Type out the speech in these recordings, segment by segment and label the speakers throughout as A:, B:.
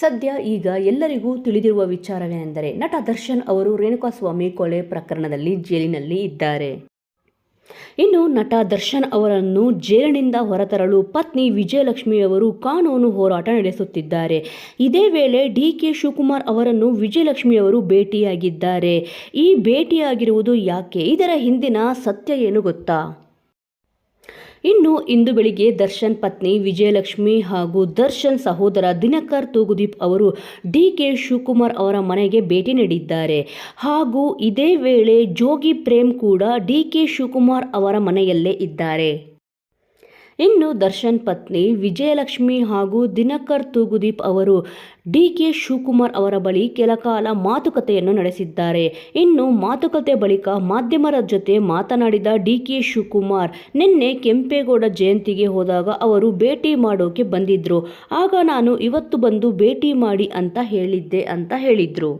A: ಸದ್ಯ ಈಗ ಎಲ್ಲರಿಗೂ ತಿಳಿದಿರುವ ವಿಚಾರವೇನೆಂದರೆ ನಟ ದರ್ಶನ್ ಅವರು ರೇಣುಕಾಸ್ವಾಮಿ ಕೊಲೆ ಪ್ರಕರಣದಲ್ಲಿ ಜೈಲಿನಲ್ಲಿ ಇದ್ದಾರೆ. ಇನ್ನು ನಟ ದರ್ಶನ್ ಅವರನ್ನು ಜೈಲಿನಿಂದ ಹೊರತರಲು ಪತ್ನಿ ವಿಜಯಲಕ್ಷ್ಮಿಯವರು ಕಾನೂನು ಹೋರಾಟ ನಡೆಸುತ್ತಿದ್ದಾರೆ. ಇದೇ ವೇಳೆ ಡಿ ಕೆ ಶಿವಕುಮಾರ್ ಅವರನ್ನು ವಿಜಯಲಕ್ಷ್ಮಿಯವರು ಭೇಟಿಯಾಗಿದ್ದಾರೆ. ಈ ಭೇಟಿಯಾಗಿರುವುದು ಯಾಕೆ? ಇದರ ಹಿಂದಿನ ಸತ್ಯ ಏನು ಗೊತ್ತಾ? ಇನ್ನು ಇಂದು ಬೆಳಿಗ್ಗೆ ದರ್ಶನ್ ಪತ್ನಿ ವಿಜಯಲಕ್ಷ್ಮಿ ಹಾಗೂ ದರ್ಶನ್ ಸಹೋದರ ದಿನಕರ್ ತೂಗುದೀಪ್ ಅವರು ಡಿ ಕೆ ಶಿವಕುಮಾರ್ ಅವರ ಮನೆಗೆ ಭೇಟಿ ನೀಡಿದ್ದಾರೆ. ಹಾಗೂ ಇದೇ ವೇಳೆ ಜೋಗಿ ಪ್ರೇಮ್ ಕೂಡ ಡಿ ಕೆ ಶಿವಕುಮಾರ್ ಅವರ ಮನೆಯಲ್ಲೇ ಇದ್ದಾರೆ. ಇನ್ನು ದರ್ಶನ್ ಪತ್ನಿ ವಿಜಯಲಕ್ಷ್ಮಿ ಹಾಗೂ ದಿನಕರ್ ತೂಗುದೀಪ್ ಅವರು ಡಿ ಕೆ ಶಿವಕುಮಾರ್ ಅವರ ಬಳಿ ಕೆಲಕಾಲ ಮಾತುಕತೆಯನ್ನು ನಡೆಸಿದ್ದಾರೆ. ಇನ್ನು ಮಾತುಕತೆ ಬಳಿಕ ಮಾಧ್ಯಮರ ಜೊತೆ ಮಾತನಾಡಿದ ಡಿ ಕೆ ಶಿವಕುಮಾರ್, ನಿನ್ನೆ ಕೆಂಪೇಗೌಡ ಜಯಂತಿಗೆ ಹೋದಾಗ ಅವರು ಭೇಟಿ ಮಾಡೋಕೆ ಬಂದಿದ್ರು. ಆಗ ನಾನು ಇವತ್ತು ಬಂದು ಭೇಟಿ ಮಾಡಿ ಅಂತ ಹೇಳಿದ್ದೆ ಅಂತ ಹೇಳಿದ್ರು.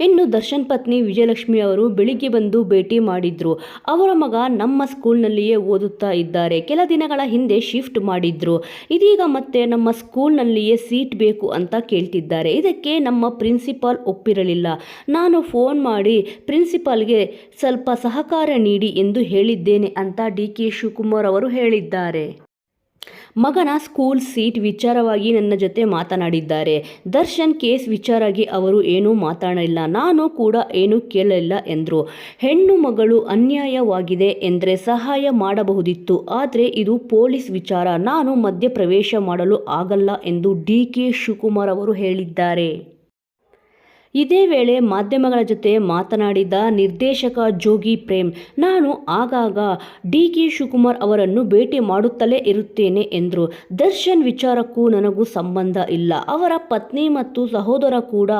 A: ಇನ್ನು ದರ್ಶನ್ ಪತ್ನಿ ವಿಜಯಲಕ್ಷ್ಮಿ ಅವರು ಬೆಳಿಗ್ಗೆ ಬಂದು ಭೇಟಿ ಮಾಡಿದ್ರು. ಅವರ ಮಗ ನಮ್ಮ ಸ್ಕೂಲ್ನಲ್ಲಿಯೇ ಓದುತ್ತಾ ಇದ್ದಾರೆ. ಕೆಲ ದಿನಗಳ ಹಿಂದೆ ಶಿಫ್ಟ್ ಮಾಡಿದ್ರು. ಇದೀಗ ಮತ್ತೆ ನಮ್ಮ ಸ್ಕೂಲ್ನಲ್ಲಿಯೇ ಸೀಟ್ ಬೇಕು ಅಂತ ಕೇಳ್ತಿದ್ದಾರೆ. ಇದಕ್ಕೆ ನಮ್ಮ ಪ್ರಿನ್ಸಿಪಾಲ್ ಒಪ್ಪಿರಲಿಲ್ಲ. ನಾನು ಫೋನ್ ಮಾಡಿ ಪ್ರಿನ್ಸಿಪಾಲ್ಗೆ ಸ್ವಲ್ಪ ಸಹಕಾರ ನೀಡಿ ಎಂದು ಹೇಳಿದ್ದೇನೆ ಅಂತ ಡಿ ಕೆ ಶಿವಕುಮಾರ್ ಅವರು ಹೇಳಿದ್ದಾರೆ. ಮಗನ ಸ್ಕೂಲ್ ಸೀಟ್ ವಿಚಾರವಾಗಿ ನನ್ನ ಜೊತೆ ಮಾತನಾಡಿದ್ದಾರೆ. ದರ್ಶನ್ ಕೇಸ್ ವಿಚಾರಾಗಿ ಅವರು ಏನೂ ಮಾತಾಡಲಿಲ್ಲ. ನಾನು ಕೂಡ ಏನೂ ಕೇಳಲಿಲ್ಲ ಎಂದರು. ಹೆಣ್ಣು ಮಗಳು ಅನ್ಯಾಯವಾಗಿದೆ ಎಂದರೆ ಸಹಾಯ ಮಾಡಬಹುದಿತ್ತು. ಆದರೆ ಇದು ಪೊಲೀಸ್ ವಿಚಾರ. ನಾನು ಮಧ್ಯಪ್ರವೇಶ ಮಾಡಲು ಆಗಲ್ಲ ಎಂದು ಡಿ ಕೆ ಶಿವಕುಮಾರ್ ಅವರು ಹೇಳಿದ್ದಾರೆ. ಇದೇ ವೇಳೆ ಮಾಧ್ಯಮಗಳ ಜೊತೆ ಮಾತನಾಡಿದ ನಿರ್ದೇಶಕ ಜೋಗಿ ಪ್ರೇಮ್, ನಾನು ಆಗಾಗ ಡಿ ಕೆ ಶಿವಕುಮಾರ್ ಅವರನ್ನು ಭೇಟಿ ಮಾಡುತ್ತಲೇ ಇರುತ್ತೇನೆ ಎಂದರು. ದರ್ಶನ್ ವಿಚಾರಕ್ಕೂ ನನಗೂ ಸಂಬಂಧ ಇಲ್ಲ. ಅವರ ಪತ್ನಿ ಮತ್ತು ಸಹೋದರ ಕೂಡ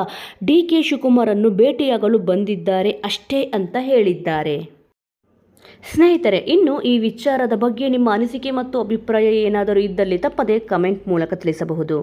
A: ಡಿ ಕೆ ಶಿವಕುಮಾರನ್ನು ಭೇಟಿಯಾಗಲು ಬಂದಿದ್ದಾರೆ ಅಷ್ಟೇ ಅಂತ ಹೇಳಿದ್ದಾರೆ. ಸ್ನೇಹಿತರೆ, ಇನ್ನು ಈ ವಿಚಾರದ ಬಗ್ಗೆ ನಿಮ್ಮ ಅನಿಸಿಕೆ ಮತ್ತು ಅಭಿಪ್ರಾಯ ಏನಾದರೂ ಇದ್ದಲ್ಲಿ ತಪ್ಪದೆ ಕಮೆಂಟ್ ಮೂಲಕ ತಿಳಿಸಬಹುದು.